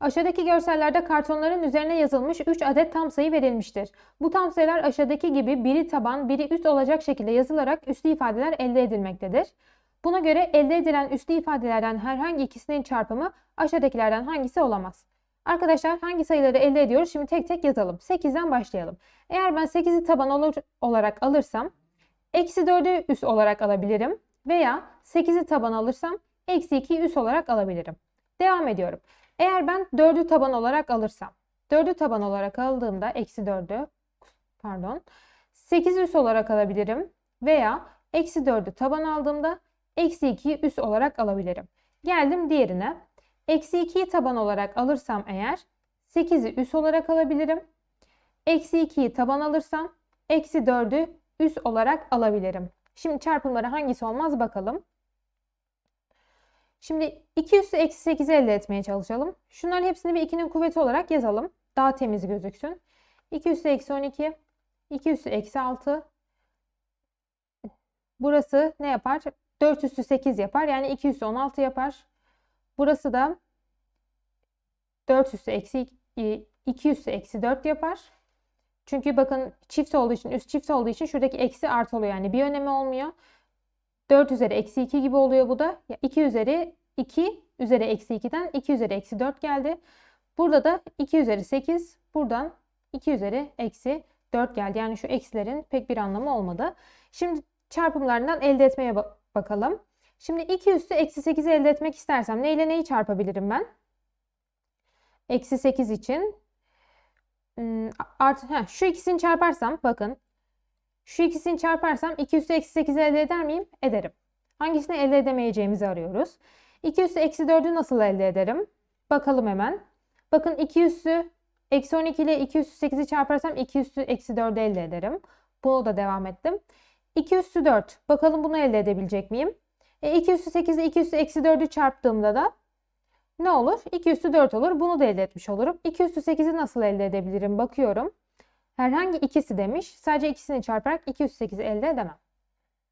Aşağıdaki görsellerde kartonların üzerine yazılmış 3 adet tam sayı verilmiştir. Bu tam sayılar aşağıdaki gibi biri taban, biri üst olacak şekilde yazılarak üslü ifadeler elde edilmektedir. Buna göre elde edilen üslü ifadelerden herhangi ikisinin çarpımı aşağıdakilerden hangisi olamaz? Arkadaşlar hangi sayıları elde ediyoruz? Şimdi tek tek yazalım. 8'den başlayalım. Eğer ben 8'i taban olarak alırsam eksi 4'ü üst olarak alabilirim. Veya 8'i taban alırsam eksi 2'yi üst olarak alabilirim. Devam ediyorum. Eğer ben 4'ü taban olarak alırsam 4'ü taban olarak aldığımda eksi 4'ü pardon 8'i üst olarak alabilirim. Veya eksi 4'ü taban aldığımda eksi 2'yi üst olarak alabilirim. Geldim diğerine. Eksi 2'yi taban olarak alırsam eğer 8'i üst olarak alabilirim. Eksi 2'yi taban alırsam eksi 4'ü üst olarak alabilirim. Şimdi çarpımları hangisi olmaz bakalım. Şimdi 2 üssü eksi 8'i elde etmeye çalışalım. Şunların hepsini bir 2'nin kuvveti olarak yazalım. Daha temiz gözüksün. 2 üssü eksi 12, 2 üssü eksi 6. Burası ne yapar? 4 üssü 8 yapar. Yani 2 üssü 16 yapar. Burası da 4 üssü eksi 2 üssü eksi 4 yapar. Çünkü bakın çift olduğu için, üst çift olduğu için şuradaki eksi artı oluyor. Yani bir önemi olmuyor. 4 üzeri eksi 2 gibi oluyor bu da. 2 üzeri 2 üzeri eksi 2'den 2 üzeri eksi 4 geldi. Burada da 2 üzeri 8. Buradan 2 üzeri eksi 4 geldi. Yani şu eksilerin pek bir anlamı olmadı. Şimdi çarpımlarından elde etmeye ba- bakalım. Şimdi 2 üssü eksi 8'i elde etmek istersem neyle neyi çarpabilirim ben? Eksi 8 için hmm, artı, heh, şu ikisini çarparsam bakın şu ikisini çarparsam 2 üssü eksi 8'i elde eder miyim? Ederim. Hangisini elde edemeyeceğimizi arıyoruz. 2 üssü eksi 4'ü nasıl elde ederim? Bakalım hemen. Bakın 2 üssü eksi 12 ile 2 üssü 8'i çarparsam 2 üssü eksi 4'ü elde ederim. Bunu da devam ettim. 2 üssü 4. Bakalım bunu elde edebilecek miyim? E 2 üssü 8 ile 2 üssü eksi 4'ü çarptığımda da ne olur? 2 üssü 4 olur. Bunu da elde etmiş olurum. 2 üssü 8'i nasıl elde edebilirim? Bakıyorum. Herhangi ikisi demiş. Sadece ikisini çarparak 2 üssü 8'i elde edemem.